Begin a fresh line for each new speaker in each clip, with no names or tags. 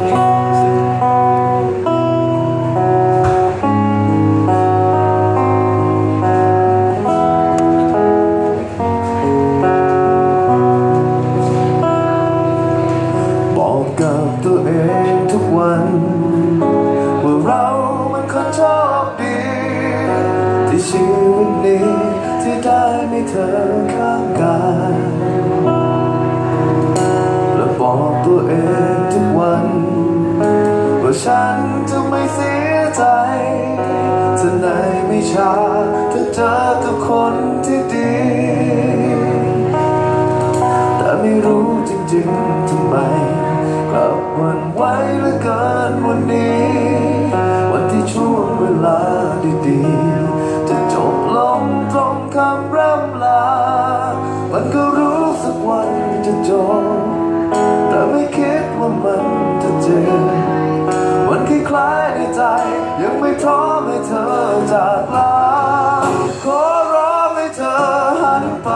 บอกกับตัวเองทุกวัน ว่าเรามันคนโชคดี ที่ชีวิตนี้ที่ได้มีเธอข้างกาย ว่าฉันจะไม่เสียใจจะในไม่ช้าถ้าเจอกับคนที่ดี แต่ไม่รู้จริงๆทำไมกลับหวันไหวเหลือเกินวันนี้ วันที่ช่วงเวลาดีๆ จะจบลงตรงคำร่ำลา มันก็รู้สักวันจะจบแต่ไม่คิดว่ามันจะเจ็บ ใจยังไม่พร้อมให้เธอจากลาขอร้องให้เธอหันไป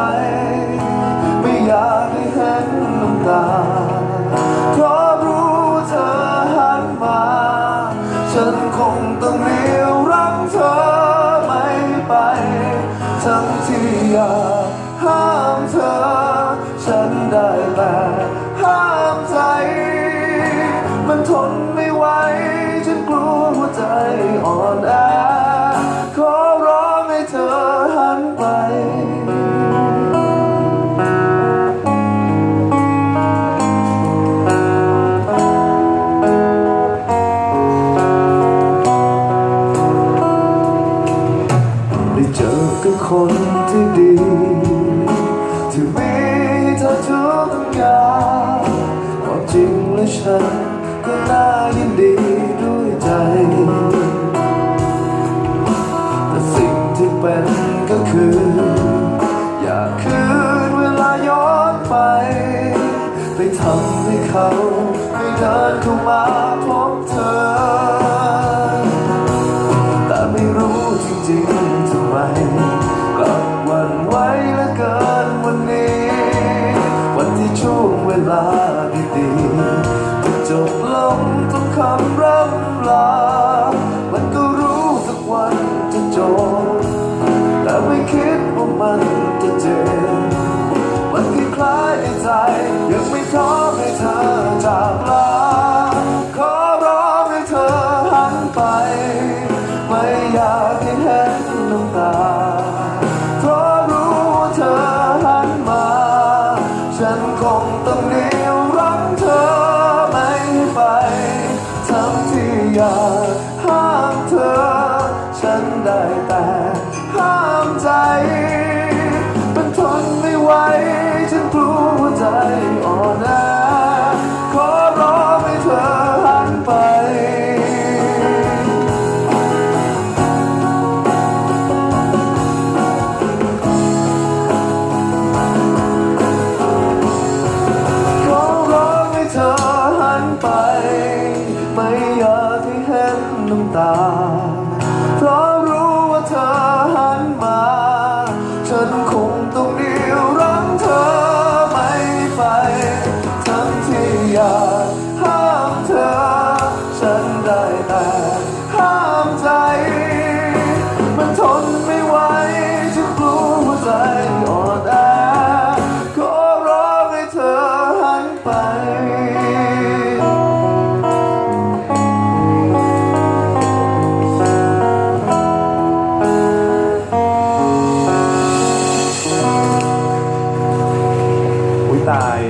ไม่อยากให้เห็นน้ำตาเพราะรู้เธอหันมา ฉันคงต้องเลี้ยวรักเธอไม่ไป ทั้งที่อยากห้ามเธอ ฉันได้แต่ เจอกับคนที่ดี ที่มีเธอทุกอย่างความจริงและฉันก็น่ายินดีด้วยใจ แต่สิ่งที่เป็นก็คือ อยากคืนเวลาย้อนไป ไปทำให้เขาไม่เดินเข้ามาพบเธอ คำร่ำลา มันก็รู้สักวันจะจบแต่ไม่คิดว่ามัน อยากห้ามเธอ ฉันได้แต่ห้ามใจ มันทนไม่ไหว ฉันกลัวหัวใจา เพราะรู้ว่าเธอหันมา ฉันคงต้องเดียวรั้งเธอไม่ไป ทั้งที่อยากห้ามเธอ ฉันได้แต่ห้ามใจ มันทนไม่ไหวฉันกลัวหัวใจอ่อนแอขอร้องให้เธอหันไป